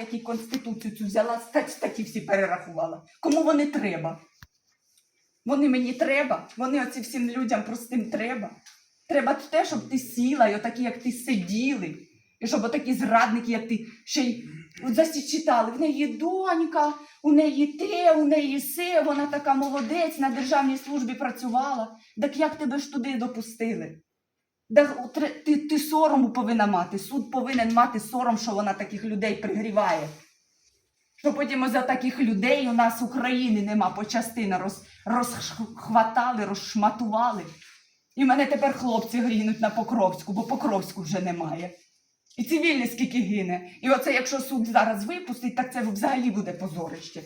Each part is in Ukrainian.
як і Конституцію цю взяла, стать- статті всі перерахувала. Кому вони треба? Вони мені треба, вони оці всім людям простим треба. Треба те, щоб ти сіла, і отакі, як ти сиділи, і щоб отакі зрадники, як ти, ще й от засічитали. В неї донька, у неї те, у неї се, вона така молодець, на державній службі працювала. Так як тебе ж туди допустили? Ти, ти сорому повинна мати. Суд повинен мати сором, що вона таких людей пригріває. Що потім за таких людей у нас України нема по частина роз, розхватали, розшматували. І мене тепер хлопці гинуть на Покровську, бо Покровську вже немає. І цивільний скільки гине. І оце якщо суд зараз випустить, так це взагалі буде позорище.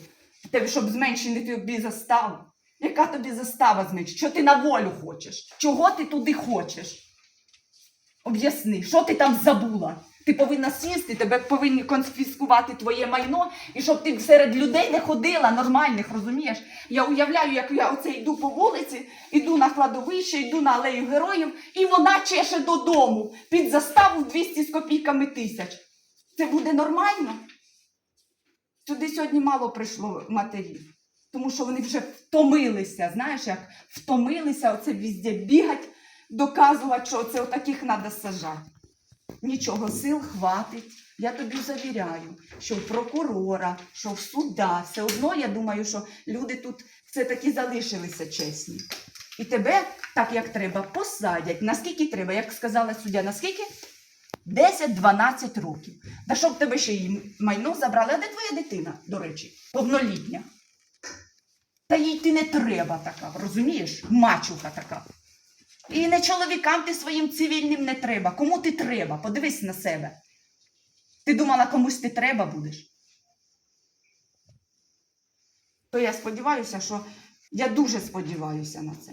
Тебе, щоб зменшити тобі заставу. Яка тобі застава зменшить? Що ти на волю хочеш? Чого ти туди хочеш? Об'ясни, що ти там забула? Ти повинна сісти, тебе повинні конфіскувати твоє майно, і щоб ти серед людей не ходила нормальних, розумієш? Я уявляю, як я оце йду по вулиці, йду на кладовище, йду на алею героїв, і вона чеше додому під заставу 200 з копійками тисяч. Це буде нормально? Сюди сьогодні мало прийшло матерів, тому що вони вже втомилися, знаєш, як втомилися оце везде бігати, доказувати, що це отаких треба сажати. Нічого, сил хватить. Я тобі завіряю, що в прокурора, що в суда, все одно я думаю, що люди тут все-таки залишилися чесні. І тебе, так як треба, посадять. Наскільки треба, як сказала суддя, наскільки? 10-12 років. Та щоб тебе ще й майно забрали. А де твоя дитина, до речі, повнолітня? Та їй ти не треба така, розумієш? Мачуха така. І не чоловікам ти своїм цивільним не треба. Кому ти треба? Подивись на себе. Ти думала, комусь ти треба будеш? То я сподіваюся, що я дуже сподіваюся на це.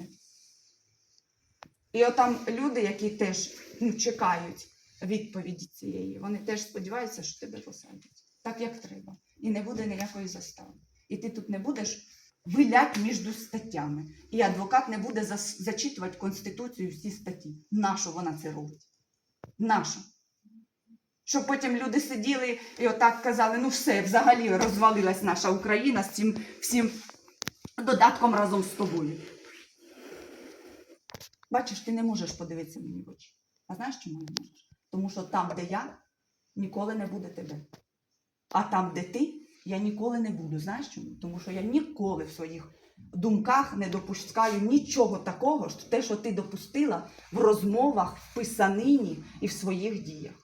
І отам люди, які теж ну, чекають відповіді цієї, вони теж сподіваються, що тебе посадять. Так, як треба. І не буде ніякої застави. І ти тут не будеш вилять між статтями. І адвокат не буде зачитувати Конституцію всі статті. Нащо вона це робить? Нащо? Щоб потім люди сиділи і отак казали, ну все, взагалі розвалилась наша Україна з цим всім додатком разом з тобою. Бачиш, ти не можеш подивитися мені в очі. А знаєш, чому не можеш? Тому що там, де я, ніколи не буде тебе. А там, де ти, я ніколи не буду. Знаєш чому? Тому що я ніколи в своїх думках не допускаю нічого такого, що те, що ти допустила в розмовах, в писанині і в своїх діях.